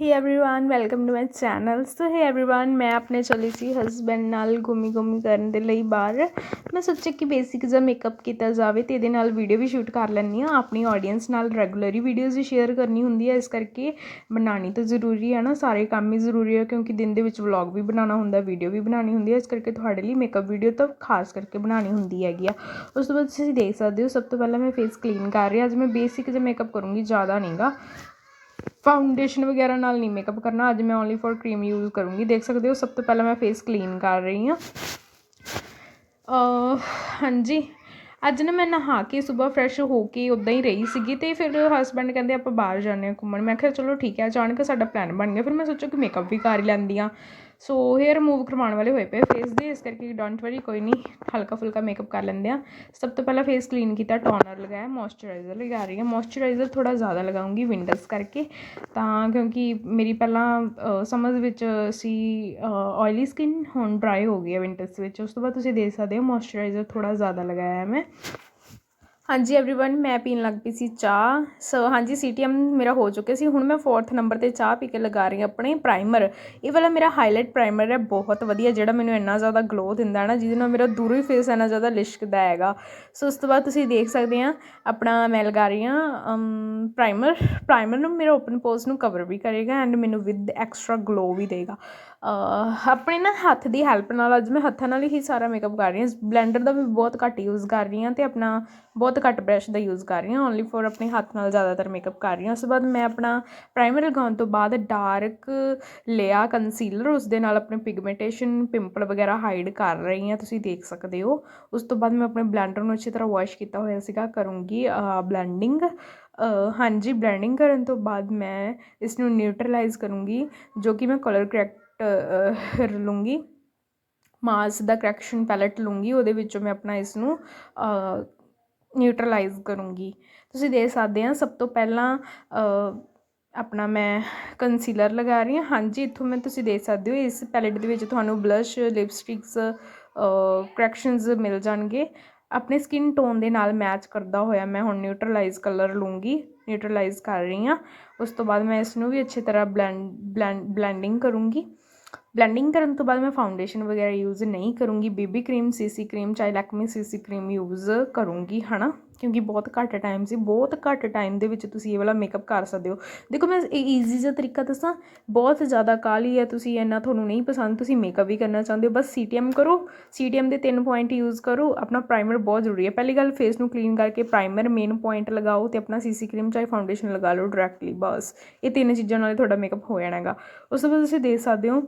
Hey everyone welcome to my channel so hey everyone ਮੈਂ ਆਪਣੇ ਚਲੀ ਸੀ ਹਸਬੰਡ ਨਾਲ ਗੁੰਮੀ ਗੁੰਮੀ ਕਰਨ ਦੇ ਲਈ ਬਾਹਰ ਮੈਂ ਸੋਚਿਆ ਕਿ ਬੇਸਿਕ ਜਿਹਾ ਮੇਕਅਪ ਕੀਤਾ ਜਾਵੇ ਤੇ ਇਹਦੇ ਨਾਲ ਵੀਡੀਓ ਵੀ ਸ਼ੂਟ ਕਰ ਲੈਣੀ ਆ ਆਪਣੀ ਆਡੀਅנס ਨਾਲ ਰੈਗੂਲਰੀ ਵੀਡੀਓਜ਼ ਵੀ ਸ਼ੇਅਰ ਕਰਨੀ ਹੁੰਦੀ ਆ ਇਸ ਕਰਕੇ ਬਣਾਣੀ ਤਾਂ ਜ਼ਰੂਰੀ ਆ ਨਾ ਸਾਰੇ ਕੰਮ ਹੀ ਜ਼ਰੂਰੀ ਆ ਕਿਉਂਕਿ ਦਿਨ ਦੇ ਵਿੱਚ ਵਲੌਗ ਵੀ ਬਣਾਉਣਾ ਹੁੰਦਾ ਵੀਡੀਓ ਵੀ ਬਣਾਉਣੀ ਹੁੰਦੀ ਹੈ ਇਸ ਕਰਕੇ ਤੁਹਾਡੇ ਲਈ ਮੇਕਅਪ ਵੀਡੀਓ ਤਾਂ ਖਾਸ ਕਰਕੇ ਬਣਾਉਣੀ ਹੁੰਦੀ ਹੈਗੀ ਆ ਉਸ ਤੋਂ ਬਾਅਦ ਤੁਸੀਂ ਦੇਖ ਸਕਦੇ ਹੋ ਸਭ ਤੋਂ ਪਹਿਲਾਂ ਮੈਂ ਫੇਸ ਕਲੀਨ ਕਰ ਰਹੀ ਹਾਂ ਅੱਜ ਮੈਂ ਬੇਸਿਕ ਜਿਹਾ ਮੇਕਅਪ ਕਰੂੰਗੀ ਜ਼ਿਆਦਾ ਨਹੀਂਗਾ ਫਾਊਂਡੇਸ਼ਨ ਵਗੈਰਾ ਨਾਲ ਨਹੀਂ ਮੇਕਅਪ ਕਰਨਾ। ਅੱਜ ਮੈਂ ਓਨਲੀ ਫੋਰ ਕਰੀਮ ਯੂਜ਼ ਕਰੂੰਗੀ। ਦੇਖ ਸਕਦੇ ਹੋ, ਸਭ ਤੋਂ ਪਹਿਲਾਂ ਮੈਂ ਫੇਸ ਕਲੀਨ ਕਰ ਰਹੀ ਹਾਂ। ਹਾਂਜੀ। ਅੱਜ ਨਾ ਮੈਂ ਨਹਾ ਕੇ ਸਵੇਰ ਫਰੈਸ਼ ਹੋ ਕੇ ਉੱਦਾਂ ਹੀ ਰਹੀ ਸੀਗੀ ਤੇ ਫਿਰ ਹਸਬੈਂਡ ਕਹਿੰਦੇ, ਆਪਾਂ ਬਾਹਰ ਜਾਂਦੇ ਹਾਂ ਘੁੰਮਣ। ਮੈਂ ਕਿਹਾ, ਚਲੋ ਠੀਕ ਹੈ, ਅਚਾਨਕ ਸਾਡਾ ਪਲਾਨ ਬਣ ਗਿਆ। ਫਿਰ ਮੈਂ ਸੋਚਿਆ ਕਿ ਮੇਕਅਪ ਵੀ ਕਰ ਲੈਂਦੀ ਹਾਂ। ਸੋ ਹੇਅਰ ਰਿਮੂਵ ਕਰਵਾਉਣ ਵਾਲੇ ਹੋਏ ਪਏ ਫੇਸ ਦੇ ਇਸ ਕਰਕੇ ਡੋਂਟ ਵਰੀ ਕੋਈ ਨਹੀਂ। ਹਲਕਾ ਫੁਲਕਾ ਮੇਕਅਪ ਕਰ ਲੈਂਦੇ ਆ। ਸਭ ਤੋਂ ਪਹਿਲਾਂ ਫੇਸ ਕਲੀਨ ਕੀਤਾ ਟੋਨਰ ਲਗਾਇਆ ਮੋਇਸਚਰਾਈਜ਼ਰ ਲਗਾ ਰਹੀ ਹਾਂ। ਮੋਇਸਚਰਾਈਜ਼ਰ ਥੋੜਾ ਜ਼ਿਆਦਾ ਲਗਾਉਂਗੀ ਵਿੰਟਰਸ ਕਰਕੇ। ਤਾਂ ਕਿਉਂਕਿ ਮੇਰੀ ਪਹਿਲਾਂ ਸਮਝ ਵਿੱਚ ਸੀ ਆਇਲੀ ਸਕਿਨ ਹੁਣ ਡਰਾਈ ਹੋ ਗਈ ਹੈ ਵਿੰਟਰਸ ਵਿੱਚ। ਉਸ ਤੋਂ ਬਾਅਦ ਤੁਸੀਂ ਦੇਖ ਸਕਦੇ ਹੋ ਮੋਇਸਚਰਾਈਜ਼ਰ ਥੋੜਾ ਜ਼ਿਆਦਾ ਲਗਾਇਆ ਮੈਂ। ਹਾਂਜੀ एवरीवन ਮੈਂ ਪੀਣ ਲੱਗ ਪਈ ਸੀ ਚਾਹ ਸੋ ਹਾਂਜੀ ਸੀਟੀਐਮ ਮੇਰਾ ਹੋ ਚੁੱਕਿਆ ਸੀ ਹੁਣ ਮੈਂ 4th ਨੰਬਰ ਤੇ ਚਾਹ ਪੀ ਕੇ ਲਗਾ ਰਹੀ ਹਾਂ ਆਪਣੇ ਪ੍ਰਾਈਮਰ ਇਹ ਵਾਲਾ ਮੇਰਾ ਹਾਈਲਾਈਟ ਪ੍ਰਾਈਮਰ ਹੈ ਬਹੁਤ ਵਧੀਆ ਜਿਹੜਾ ਮੈਨੂੰ ਇੰਨਾ ਜ਼ਿਆਦਾ ਗਲੋ ਦਿੰਦਾ ਹੈ ਨਾ ਜਿਹਦੇ ਨਾਲ ਮੇਰਾ ਦੂਰੋਂ ਹੀ ਫੇਸ ਇੰਨਾ ਜ਼ਿਆਦਾ ਲਿਸ਼ਕਦਾ ਹੈਗਾ ਸੋ ਉਸ ਤੋਂ ਬਾਅਦ ਤੁਸੀਂ ਦੇਖ ਸਕਦੇ ਆ ਆਪਣਾ ਮੈਂ ਲਗਾ ਰਹੀ ਹਾਂ ਪ੍ਰਾਈਮਰ ਪ੍ਰਾਈਮਰ ਨੂੰ ਮੇਰੇ ਓਪਨ ਪੋਰਸ ਨੂੰ ਕਵਰ ਵੀ ਕਰੇਗਾ ਐਂਡ ਮੈਨੂੰ ਵਿਦ ਐਕਸਟਰਾ ਗਲੋ ਵੀ ਦੇਗਾ ਆਪਣੇ ਨਾ ਹੱਥ ਦੀ ਹੈਲਪ ਨਾਲ, ਅੱਜ ਮੈਂ ਹੱਥਾਂ ਨਾਲ ਹੀ ਸਾਰਾ ਮੇਕਅਪ ਕਰ ਰਹੀ ਹਾਂ। ਬਲੈਂਡਰ ਦਾ ਵੀ ਬਹੁਤ ਘੱਟ ਯੂਜ਼ ਕਰ ਰਹੀ ਹਾਂ ਅਤੇ ਆਪਣਾ ਬਹੁਤ ਘੱਟ ਬ੍ਰਸ਼ ਦਾ ਯੂਜ਼ ਕਰ ਰਹੀ ਹਾਂ। ਓਨਲੀ ਫੋਰ ਆਪਣੇ ਹੱਥ ਨਾਲ ਜ਼ਿਆਦਾਤਰ ਮੇਕਅਪ ਕਰ ਰਹੀ ਹਾਂ। ਉਸ ਤੋਂ ਬਾਅਦ ਮੈਂ ਆਪਣਾ ਪ੍ਰਾਈਮਰ ਲਗਾਉਣ ਤੋਂ ਬਾਅਦ ਡਾਰਕ ਲਿਆ ਕੰਸੀਲਰ ਉਸ ਦੇ ਨਾਲ ਆਪਣੇ ਪਿਗਮੈਂਟੇਸ਼ਨ ਪਿੰਪਲ ਵਗੈਰਾ ਹਾਈਡ ਕਰ ਰਹੀ ਹਾਂ। ਤੁਸੀਂ ਦੇਖ ਸਕਦੇ ਹੋ। ਉਸ ਤੋਂ ਬਾਅਦ ਮੈਂ ਆਪਣੇ ਬਲੈਂਡਰ ਨੂੰ ਅੱਛੀ ਤਰ੍ਹਾਂ ਵਾਸ਼ ਕੀਤਾ ਹੋਇਆ ਸੀਗਾ, ਕਰੂੰਗੀ ਬਲੈਂਡਿੰਗ ਹਾਂਜੀ ਬਲੈਂਡਿੰਗ ਕਰਨ ਤੋਂ ਬਾਅਦ ਮੈਂ ਇਸ ਨੂੰ ਨਿਊਟਰਲਾਈਜ਼ ਕਰੂੰਗੀ, ਜੋ ਕਿ ਮੈਂ ਕਲਰ ਕਰੈਕਟ ਲੂੰਗੀ। ਮਾਸ ਦਾ ਕਰੈਕਸ਼ਨ ਪੈਲਟ ਲੂੰਗੀ, ਉਹਦੇ ਵਿੱਚੋਂ ਮੈਂ ਆਪਣਾ ਇਸ ਨੂੰ ਨਿਊਟਰਲਾਈਜ਼ ਕਰੂੰਗੀ। ਤੁਸੀਂ ਦੇਖ ਸਕਦੇ ਆ, ਸਭ ਤੋਂ ਪਹਿਲਾਂ ਆਪਣਾ ਮੈਂ ਕੰਸੀਲਰ ਲਗਾ ਰਹੀ ਹਾਂ। ਹਾਂਜੀ, ਇੱਥੋਂ ਮੈਂ ਤੁਸੀਂ ਦੇਖ ਸਕਦੇ ਹੋ, ਇਸ ਪੈਲਟ ਦੇ ਵਿੱਚ ਤੁਹਾਨੂੰ ਬਲਸ਼ ਲਿਪਸਟਿਕਸ ਕਰੈਕਸ਼ਨਸ ਮਿਲ ਜਾਣਗੇ। ਆਪਣੇ ਸਕਿਨ ਟੋਨ ਦੇ ਨਾਲ ਮੈਚ ਕਰਦਾ ਹੋਇਆ ਮੈਂ ਹੁਣ ਨਿਊਟਰਲਾਈਜ਼ ਕਲਰ ਲੂੰਗੀ ਨਿਊਟਰਲਾਈਜ਼ ਕਰ ਰਹੀ ਹਾਂ। ਉਸ ਤੋਂ ਬਾਅਦ ਮੈਂ ਇਸ ਨੂੰ ਵੀ ਅੱਛੀ ਤਰ੍ਹਾਂ ਬਲੈਂਡ ਬਲੈਂਡਿੰਗ ਕਰੂੰਗੀ। ਬਲੈਂਡਿੰਗ ਕਰਨ ਤੋਂ ਬਾਅਦ ਮੈਂ ਫਾਊਂਡੇਸ਼ਨ ਵਗੈਰਾ ਯੂਜ਼ ਨਹੀਂ ਕਰੂੰਗੀ ਬੀਬੀ ਕਰੀਮ ਸੀਸੀ ਕਰੀਮ ਚਾਹੇ ਲੈਕਮੀ ਸੀਸੀ ਕਰੀਮ ਯੂਜ਼ ਕਰੂੰਗੀ ਹਨਾ ਕਿਉਂਕਿ ਬਹੁਤ ਘੱਟ ਟਾਈਮ ਸੀ ਬਹੁਤ ਘੱਟ ਟਾਈਮ ਦੇ ਵਿੱਚ ਤੁਸੀਂ ਇਹ ਵਾਲਾ ਮੇਕਅਪ ਕਰ ਸਕਦੇ ਹੋ ਦੇਖੋ ਮੈਂ ਇਹ ਈਜ਼ੀ ਜਿਹਾ ਤਰੀਕਾ ਦੱਸਾਂ ਬਹੁਤ ਜ਼ਿਆਦਾ ਕਾਲੀ ਹੈ ਤੁਸੀਂ ਇੰਨਾ ਤੁਹਾਨੂੰ ਨਹੀਂ ਪਸੰਦ ਤੁਸੀਂ ਮੇਕਅਪ ਵੀ ਕਰਨਾ ਚਾਹੁੰਦੇ ਹੋ ਬਸ ਸੀਟੀਐਮ ਕਰੋ ਸੀਟੀਐਮ ਦੇ ਤਿੰਨ ਪੁਆਇੰਟ ਯੂਜ਼ ਕਰੋ ਆਪਣਾ ਪ੍ਰਾਈਮਰ ਬਹੁਤ ਜ਼ਰੂਰੀ ਹੈ ਪਹਿਲੀ ਗੱਲ ਫੇਸ ਨੂੰ ਕਲੀਨ ਕਰਕੇ ਪ੍ਰਾਈਮਰ ਮੇਨ ਪੁਆਇੰਟ ਲਗਾਓ ਤੇ ਆਪਣਾ ਸੀਸੀ ਕਰੀਮ ਚਾਹੇ ਫਾਊਂਡੇਸ਼ਨ ਲਗਾ ਲਓ ਡਾਇਰੈਕਟਲੀ ਬਸ ਇਹ ਤਿੰਨ ਚੀਜ਼ਾਂ ਨਾਲ ਤੁਹਾਡਾ ਮੇਕਅਪ ਹੋ ਜਾਣਾ ਹੈਗਾ ਉਸ ਤੋਂ ਬਾਅਦ ਤੁਸੀਂ ਦੇਖ ਸਕਦੇ ਹੋ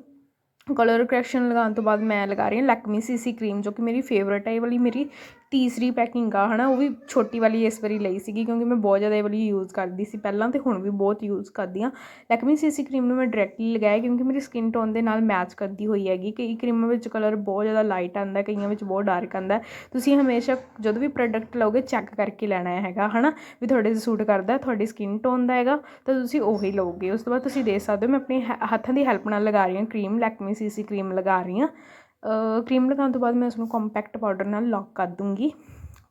ਕਲਰ ਕਰੈਕਸ਼ਨ ਲਗਾਉਣ ਤੋਂ ਬਾਅਦ ਮੈਂ ਲਗਾ ਰਹੀ ਹਾਂ ਲੈਕਮੀ ਸੀ ਸੀ ਕਰੀਮ ਜੋ ਕਿ ਮੇਰੀ ਫੇਵਰੇਟ ਹੈ, ਇਹ ਵਾਲੀ ਮੇਰੀ ਤੀਸਰੀ ਪੈਕਿੰਗ ਆ, ਹਨਾ, ਉਹ ਵੀ ਛੋਟੀ ਵਾਲੀ ਇਸ ਵਾਰੀ ਲਈ ਸੀਗੀ, ਕਿਉਂਕਿ ਮੈਂ ਬਹੁਤ ਜ਼ਿਆਦਾ ਇਹ ਵਾਲੀ ਯੂਜ਼ ਕਰਦੀ ਸੀ ਪਹਿਲਾਂ ਤੇ ਹੁਣ ਵੀ ਬਹੁਤ ਯੂਜ਼ ਕਰਦੀ ਆ ਲੈਕਮੀ ਸੀਸੀ ਕਰੀਮ ਨੂੰ ਮੈਂ ਡਾਇਰੈਕਟਲੀ ਲਗਾਇਆ, ਕਿਉਂਕਿ ਮੇਰੀ ਸਕਿਨ ਟੋਨ ਦੇ ਨਾਲ ਮੈਚ ਕਰਦੀ ਹੋਈ ਹੈਗੀ ਕਈ ਕਰੀਮਾਂ ਵਿੱਚ ਕਲਰ ਬਹੁਤ ਜ਼ਿਆਦਾ ਲਾਈਟ ਆਉਂਦਾ, ਕਈਆਂ ਵਿੱਚ ਬਹੁਤ ਡਾਰਕ ਆਉਂਦਾ। ਤੁਸੀਂ ਹਮੇਸ਼ਾ ਜਦੋਂ ਵੀ ਪ੍ਰੋਡਕਟ ਲਓਗੇ ਚੈੱਕ ਕਰਕੇ ਲੈਣਾ ਹੈਗਾ, ਹਨਾ, ਵੀ ਤੁਹਾਡੇ 'ਤੇ ਸੂਟ ਕਰਦਾ, ਤੁਹਾਡੀ ਸਕਿਨ ਟੋਨ ਦਾ ਹੈਗਾ, ਤਾਂ ਤੁਸੀਂ ਉਹੀ ਲਓਗੇ। ਉਸ ਤੋਂ ਬਾਅਦ ਤੁਸੀਂ ਦੇਖ ਸਕਦੇ ਹੋ, ਮੈਂ ਆਪਣੀ ਹੱਥਾਂ ਦੀ ਹੈਲਪ ਨਾਲ ਲਗਾ ਰਹੀ ਹਾਂ ਕਰੀਮ ਲੈਕਮੀ ਸੀਸੀ ਕਰੀਮ ਲਗਾ ਰਹੀ ਹਾਂ। ਕਰੀਮ ਲਗਾਉਣ ਤੋਂ ਬਾਅਦ ਮੈਂ ਉਸ ਨੂੰ ਕੰਪੈਕਟ ਪਾਊਡਰ ਨਾਲ ਲੌਕ ਕਰ ਦੂੰਗੀ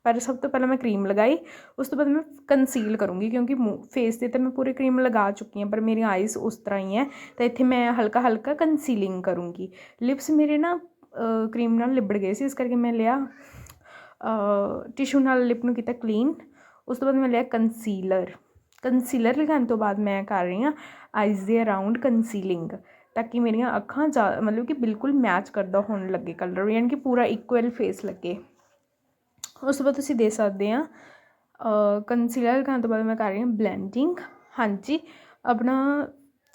ਪਰ ਸਭ ਤੋਂ ਪਹਿਲਾਂ ਮੈਂ ਕਰੀਮ ਲਗਾਈ ਉਸ ਤੋਂ ਬਾਅਦ ਮੈਂ ਕੰਸੀਲ ਕਰੂੰਗੀ ਕਿਉਂਕਿ ਫੇਸ 'ਤੇ ਤਾਂ ਮੈਂ ਪੂਰੀ ਕਰੀਮ ਲਗਾ ਚੁੱਕੀ ਹਾਂ ਪਰ ਮੇਰੀਆਂ ਆਈਜ਼ ਉਸ ਤਰ੍ਹਾਂ ਹੀ ਹੈ ਤਾਂ ਇੱਥੇ ਮੈਂ ਹਲਕਾ ਹਲਕਾ ਕੰਸੀਲਿੰਗ ਕਰੂੰਗੀ ਲਿਪਸ ਮੇਰੇ ਨਾ ਕਰੀਮ ਨਾਲ ਲਿਬੜ ਗਏ ਸੀ ਇਸ ਕਰਕੇ ਮੈਂ ਲਿਆ ਟਿਸ਼ੂ ਨਾਲ ਲਿਪ ਨੂੰ ਕੀਤਾ ਕਲੀਨ ਉਸ ਤੋਂ ਬਾਅਦ ਮੈਂ ਲਿਆ ਕੰਸੀਲਰ ਕੰਸੀਲਰ ਲਗਾਉਣ ਤੋਂ ਬਾਅਦ ਮੈਂ ਕਰ ਰਹੀ ਹਾਂ ਆਈਜ਼ ਦੇ ਅਰਾਊਂਡ ਕੰਸੀਲਿੰਗ ਤਾਂ ਕਿ ਮੇਰੀਆਂ ਅੱਖਾਂ ਮਤਲਬ ਕਿ ਬਿਲਕੁਲ ਮੈਚ ਕਰਦਾ ਹੋਣ ਲੱਗੇ ਕਲਰ ਯਾਨੀ ਕਿ ਪੂਰਾ ਇਕੁਅਲ ਫੇਸ ਲੱਗੇ। ਉਸ ਤੋਂ ਬਾਅਦ ਤੁਸੀਂ ਦੇ ਸਕਦੇ ਆ ਕੰਸੀਲਰ ਕਰਨ ਤੋਂ ਬਾਅਦ ਮੈਂ ਕਰ ਰਹੀ ਹਾਂ ਬਲੈਂਡਿੰਗ ਹਾਂਜੀ, ਆਪਣਾ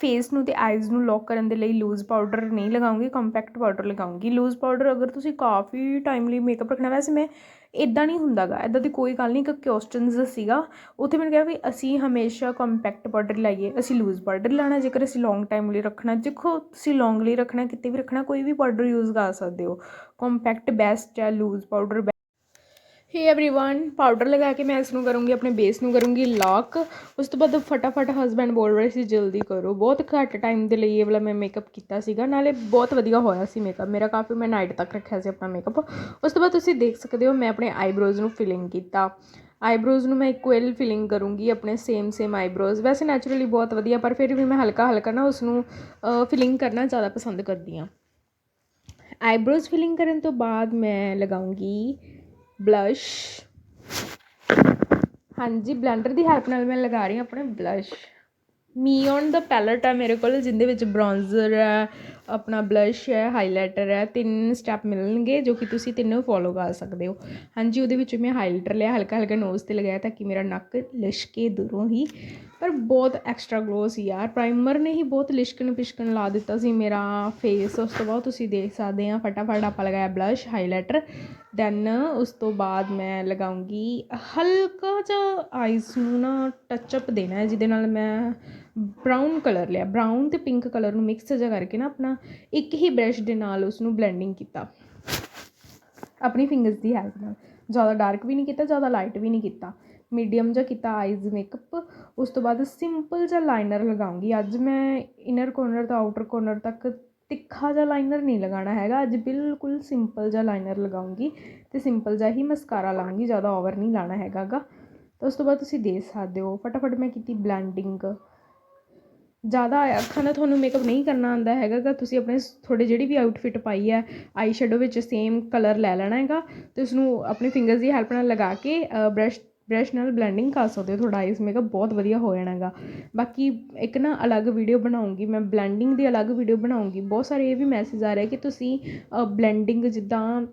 ਫੇਸ ਨੂੰ ਤੇ ਆਈਜ਼ ਨੂੰ ਲੌਕ ਕਰਨ ਦੇ ਲਈ ਲੂਜ਼ ਪਾਊਡਰ ਨਹੀਂ ਲਗਾਉਂਗੀ ਕੰਪੈਕਟ ਪਾਊਡਰ ਲਗਾਉਂਗੀ। ਲੂਜ਼ ਪਾਊਡਰ ਅਗਰ ਤੁਸੀਂ ਕਾਫੀ ਟਾਈਮ ਲਈ ਮੇਕਅਪ ਰੱਖਣਾ, ਵੈਸੇ ਮੈਂ ਇਦਾਂ ਨਹੀਂ ਹੁੰਦਾਗਾ ਇਦਾਂ ਦੀ ਕੋਈ ਗੱਲ ਨਹੀਂ ਕਿ ਕੁਐਸਚਨਸ ਸੀਗਾ, ਉੱਥੇ ਮੈਨੂੰ ਕਿਹਾ ਵੀ ਅਸੀਂ ਹਮੇਸ਼ਾ ਕੰਪੈਕਟ ਪਾਊਡਰ ਲਾਈਏ, ਅਸੀਂ ਲੂਜ਼ ਪਾਊਡਰ ਲਾਣਾ ਜੇਕਰ ਅਸੀਂ ਲੌਂਗ ਟਾਈਮ ਲਈ ਰੱਖਣਾ, ਦੇਖੋ ਤੁਸੀਂ ਲੌਂਗ ਲਈ ਰੱਖਣਾ, ਕਿਤੇ ਵੀ ਰੱਖਣਾ, ਕੋਈ ਵੀ ਪਾਊਡਰ ਯੂਜ਼ ਕਰ ਸਕਦੇ ਹੋ। ਕੰਪੈਕਟ ਬੈਸਟ ਹੈ loose powder ਹੇ एवरीवन ਪਾਊਡਰ ਲਗਾ ਕੇ ਮੈਂ ਇਸ ਨੂੰ ਕਰੂੰਗੀ ਆਪਣੇ ਬੇਸ ਨੂੰ ਕਰੂੰਗੀ ਲੌਕ ਉਸ ਤੋਂ ਬਾਅਦ ਫਟਾਫਟ ਹਸਬੈਂਡ ਬੋਲ ਰਹੇ ਸੀ ਜਲਦੀ ਕਰੋ ਬਹੁਤ ਘੱਟ ਟਾਈਮ ਦੇ ਲਈ ਇਹ ਵਾਲਾ ਮੈਂ ਮੇਕਅਪ ਕੀਤਾ ਸੀਗਾ ਨਾਲੇ ਬਹੁਤ ਵਧੀਆ ਹੋਇਆ ਸੀ ਮੇਕਅਪ ਮੇਰਾ ਕਾਫੀ ਮੈਂ ਨਾਈਟ ਤੱਕ ਰੱਖਿਆ ਸੀ ਆਪਣਾ ਮੇਕਅਪ ਉਸ ਤੋਂ ਬਾਅਦ ਤੁਸੀਂ ਦੇਖ ਸਕਦੇ ਹੋ ਮੈਂ ਆਪਣੇ ਆਈਬ੍ਰੋਜ਼ ਨੂੰ ਫਿਲਿੰਗ ਕੀਤਾ ਆਈਬ੍ਰੋਜ਼ ਨੂੰ ਮੈਂ ਇਕੁਅਲ ਫਿਲਿੰਗ ਕਰੂੰਗੀ ਆਪਣੇ ਸੇਮ ਸੇਮ ਆਈਬ੍ਰੋਜ਼ ਵੈਸੇ ਨੈਚੁਰਲੀ ਬਹੁਤ ਵਧੀਆ ਪਰ ਫਿਰ ਵੀ ਮੈਂ ਹਲਕਾ ਹਲਕਾ ਨਾ ਉਸ ਨੂੰ ਫਿਲਿੰਗ ਕਰਨਾ ਜ਼ਿਆਦਾ ਪਸੰਦ ਕਰਦੀ ਹਾਂ ਆਈਬ੍ਰੋਜ਼ ਫਿਲਿੰਗ ਕਰਨ ਤੋਂ ਬਾਅਦ ਮੈਂ ਲਗਾਉਂਗੀ ਬਲਸ਼। ਹਾਂਜੀ, ਬਲੈਂਡਰ ਦੀ ਹੈਲਪ ਨਾਲ ਮੈਂ ਲਗਾ ਰਹੀ ਹਾਂ ਆਪਣੇ ਬਲਸ਼। ਮੀਓਨ ਦਾ ਪੈਲਟ ਹੈ ਮੇਰੇ ਕੋਲ ਜਿਹਦੇ ਵਿੱਚ ਬ੍ਰੌਂਜ਼ਰ ਹੈ, ਆਪਣਾ ਬਲਸ਼ ਹੈ, ਹਾਈਲਾਈਟਰ ਹੈ, ਤਿੰਨ ਸਟੈਪ ਮਿਲਣਗੇ, ਜੋ ਕਿ ਤੁਸੀਂ ਤਿੰਨੋਂ ਫੋਲੋ ਕਰ ਸਕਦੇ ਹੋ। ਹਾਂਜੀ, ਉਹਦੇ ਵਿੱਚ ਮੈਂ ਹਾਈਲਾਈਟਰ ਲਿਆ ਹਲਕਾ ਹਲਕਾ ਨੋਜ਼ ਤੇ ਲਗਾਇਆ ਤਾਂ ਕਿ ਮੇਰਾ ਨੱਕ ਲਿਸ਼ਕੇ ਦੂਰੋਂ ਹੀ ਪਰ ਬਹੁਤ ਐਕਸਟਰਾ ਗਲੋ ਸੀ ਯਾਰ। ਪ੍ਰਾਈਮਰ ਨੇ ਹੀ ਬਹੁਤ ਲਿਸ਼ਕਣ ਪਿਸ਼ਕਣ ਲਾ ਦਿੱਤਾ ਸੀ ਮੇਰਾ ਫੇਸ ਉਸ ਤੋਂ ਬਾਅਦ ਤੁਸੀਂ ਦੇਖ ਸਕਦੇ ਆ, ਫਟਾਫਟ ਆਪਾਂ ਲਗਾਇਆ ਬਲਸ਼ ਹਾਈਲਾਈਟਰ ਦੈਨ ਉਸ ਤੋਂ ਬਾਅਦ ਮੈਂ ਲਗਾਉਂਗੀ ਹਲਕਾ ਜਿਹਾ ਆਈਜ਼ ਨੂੰ ਨਾ ਟੱਚ ਅਪ ਦੇਣਾ ਹੈ, ਜਿਹਦੇ ਨਾਲ ਮੈਂ ਬਰਾਊਨ ਕਲਰ ਲਿਆ। ਬਰਾਊਨ ਤੇ ਪਿੰਕ ਕਲਰ ਨੂੰ ਮਿਕਸ ਜਿਹਾ ਕਰਕੇ ਨਾ ਆਪਣਾ ਇੱਕ ਹੀ ਬ੍ਰਸ਼ ਦੇ ਨਾਲ ਉਸ ਨੂੰ ਬਲੈਂਡਿੰਗ ਕੀਤਾ। ਆਪਣੀ ਫਿੰਗਰਸ ਦੀ ਹੈਲਪ ਨਾਲ। ਜ਼ਿਆਦਾ ਡਾਰਕ ਵੀ ਨਹੀਂ ਕੀਤਾ, ਜ਼ਿਆਦਾ ਲਾਈਟ ਵੀ ਨਹੀਂ ਕੀਤਾ। ਮੀਡੀਅਮ ਜਿਹਾ ਕੀਤਾ ਆਈਜ਼ ਮੇਕਅਪ ਉਸ ਤੋਂ ਬਾਅਦ ਸਿੰਪਲ ਜਿਹਾ ਲਾਈਨਰ ਲਗਾਉਂਗੀ। ਅੱਜ ਮੈਂ ਇਨਰ ਕੋਰਨਰ ਤੋਂ ਆਊਟਰ ਕੋਰਨਰ ਤੱਕ ਤਿੱਖਾ ਜਿਹਾ ਲਾਈਨਰ ਨਹੀਂ ਲਗਾਉਣਾ ਹੈਗਾ। ਅੱਜ ਬਿਲਕੁਲ ਸਿੰਪਲ ਜਿਹਾ ਲਾਈਨਰ ਲਗਾਉਂਗੀ ਅਤੇ ਸਿੰਪਲ ਜਿਹਾ ਹੀ ਮਸਕਾਰਾ ਲਾਉਂਗੀ ਜ਼ਿਆਦਾ ਓਵਰ ਨਹੀਂ ਲਾਣਾ ਹੈਗਾਗਾ। ਤਾਂ ਉਸ ਤੋਂ ਬਾਅਦ ਤੁਸੀਂ ਦੇਖ ਸਕਦੇ ਹੋ, ਫਟਾਫਟ ਮੈਂ ਕੀਤੀ ਬਲੈਂਡਿੰਗ ਜ਼ਿਆਦਾ ਅੱਖਾਂ ਦਾ ਤੁਹਾਨੂੰ ਮੇਕਅਪ ਨਹੀਂ ਕਰਨਾ ਆਉਂਦਾ ਹੈਗਾ ਗਾ ਤੁਸੀਂ ਆਪਣੇ ਤੁਹਾਡੇ ਜਿਹੜੀ ਵੀ ਆਊਟਫਿਟ ਪਾਈ ਹੈ ਆਈ ਸ਼ੈਡੋ ਵਿੱਚ ਸੇਮ ਕਲਰ ਲੈ ਲੈਣਾ ਹੈਗਾ। ਤੇ ਉਸ ਨੂੰ ਆਪਣੀ ਫਿੰਗਰਸ ਦੀ ਹੈਲਪ ਨਾਲ ਲਗਾ ਕੇ ਬ੍ਰਸ਼ ਬਰੱਸ਼ ਨਾਲ ਬਲੈਂਡਿੰਗ ਕਰ ਸਕਦੇ ਹੋ ਤੁਹਾਡਾ ਆਈਸ ਮੇਕਅਪ ਬਹੁਤ ਵਧੀਆ ਹੋ ਜਾਣਾ ਹੈਗਾ ਬਾਕੀ ਇੱਕ ਨਾ ਅਲੱਗ ਵੀਡੀਓ ਬਣਾਉਂਗੀ, ਮੈਂ ਬਲੈਂਡਿੰਗ ਦੀ ਅਲੱਗ ਵੀਡੀਓ ਬਣਾਉਂਗੀ। ਬਹੁਤ ਸਾਰੇ ਇਹ ਵੀ ਮੈਸੇਜ ਆ ਰਹੇ ਕਿ ਤੁਸੀਂ ਬਲੈਂਡਿੰਗ ਜਿੱਦਾਂ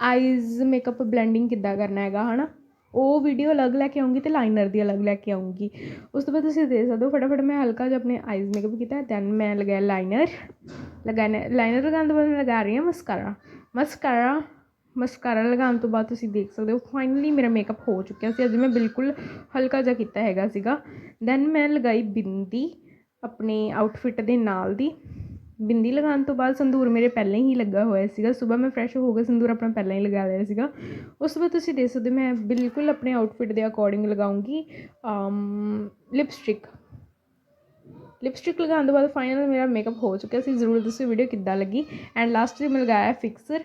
ਆਈਜ਼ ਮੇਕਅਪ ਬਲੈਂਡਿੰਗ ਕਿੱਦਾਂ ਕਰਨਾ ਹੈਗਾ ਹੈ ਨਾ ਉਹ ਵੀਡੀਓ ਅਲੱਗ ਲੈ ਕੇ ਆਉਂਗੀ ਤੇ ਲਾਈਨਰ ਦੀ ਅਲੱਗ ਲੈ ਕੇ ਆਉਂਗੀ। ਉਸ ਤੋਂ ਬਾਅਦ ਤੁਸੀਂ ਦੇਖ ਸਕਦੇ ਹੋ, ਫਟਾਫਟ ਮੈਂ ਹਲਕਾ ਜਿਹਾ ਆਪਣੇ ਆਈਜ਼ ਮੇਕਅਪ ਕੀਤਾ ਦੈਨ ਮੈਂ ਲਗਾਇਆ ਲਾਈਨਰ ਲਗਾਇਆ ਲਾਈਨਰ ਲਗਾਉਣ ਤੋਂ ਬਾਅਦ ਮੈਂ ਲਗਾ ਰਹੀ ਹਾਂ ਮਸਕਾਰਾ ਮਸਕਾਰਾ ਮਸਕਾਰਾ ਲਗਾਉਣ ਤੋਂ ਬਾਅਦ ਤੁਸੀਂ ਦੇਖ ਸਕਦੇ ਹੋ ਫਾਈਨਲੀ ਮੇਰਾ ਮੇਕਅਪ ਹੋ ਚੁੱਕਿਆ ਸੀ। ਅੱਜ ਮੈਂ ਬਿਲਕੁਲ ਹਲਕਾ ਜਿਹਾ ਕੀਤਾ ਹੈਗਾ ਸੀਗਾ। ਦੈਨ ਮੈਂ ਲਗਾਈ ਬਿੰਦੀ ਆਪਣੇ ਆਊਟਫਿਟ ਦੇ ਨਾਲ ਦੀ। ਬਿੰਦੀ ਲਗਾਉਣ ਤੋਂ ਬਾਅਦ ਸੰਧੂਰ ਮੇਰੇ ਪਹਿਲਾਂ ਹੀ ਲੱਗਾ ਹੋਇਆ ਸੀਗਾ। ਸਵੇਰ ਮੈਂ ਫਰੈਸ਼ ਹੋ ਕੇ ਸੰਦੂਰ ਆਪਣਾ ਪਹਿਲਾਂ ਹੀ ਲਗਾ ਲਿਆ ਸੀਗਾ। ਉਸ ਤੋਂ ਬਾਅਦ ਤੁਸੀਂ ਦੇਖ ਸਕਦੇ ਹੋ, ਮੈਂ ਬਿਲਕੁਲ ਆਪਣੇ ਆਊਟਫਿਟ ਦੇ ਅਕੋਰਡਿੰਗ ਲਗਾਉਂਗੀ। ਲਿਪਸਟਿਕ ਲਿਪਸਟਿਕ ਲਗਾਉਣ ਤੋਂ ਬਾਅਦ ਫਾਈਨਲ ਮੇਰਾ ਮੇਕਅਪ ਹੋ ਚੁੱਕਿਆ ਸੀ। ਜ਼ਰੂਰ ਦੱਸੋ ਵੀਡੀਓ ਕਿੱਦਾਂ ਲੱਗੀ। ਐਂਡ ਲਾਸਟ ਤੇ ਮੈਂ ਲਗਾਇਆ ਫਿਕਸਰ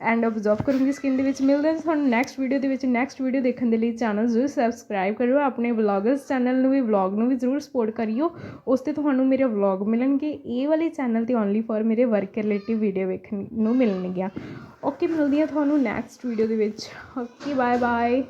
ਐਂਡ ਆਬਜ਼ਰਵ ਕਰੂੰਗੀ ਸਕਿਨ ਦੇ ਵਿੱਚ। ਮਿਲਦੇ ਹਾਂ ਤੁਹਾਨੂੰ ਨੈਕਸਟ ਵੀਡੀਓ ਦੇ ਵਿੱਚ। ਨੈਕਸਟ ਵੀਡੀਓ ਦੇਖਣ ਦੇ ਲਈ ਚੈਨਲ ਜ਼ਰੂਰ ਸਬਸਕ੍ਰਾਈਬ ਕਰਿਓ। ਆਪਣੇ ਵਲੌਗਰਸ ਚੈਨਲ ਨੂੰ ਵੀ ਵਲੌਗ ਨੂੰ ਵੀ ਜ਼ਰੂਰ ਸਪੋਰਟ ਕਰਿਓ। ਉਸ ਤੇ ਤੁਹਾਨੂੰ ਮੇਰੇ ਵਲੌਗ ਮਿਲਣਗੇ। ਇਹ ਵਾਲੇ ਚੈਨਲ ਤੇ ਓਨਲੀ ਫॉर ਮੇਰੇ ਵਰਕ ਰਿਲੇਟਿਵ ਵੀਡੀਓ ਵੇਖਣ ਨੂੰ ਮਿਲਣਗੀਆਂ। ਓਕੇ ਮਿਲਦੀ ਹਾਂ ਤੁਹਾਨੂੰ ਨੈਕਸਟ ਵੀਡੀਓ ਦੇ ਵਿੱਚ। Okay bye bye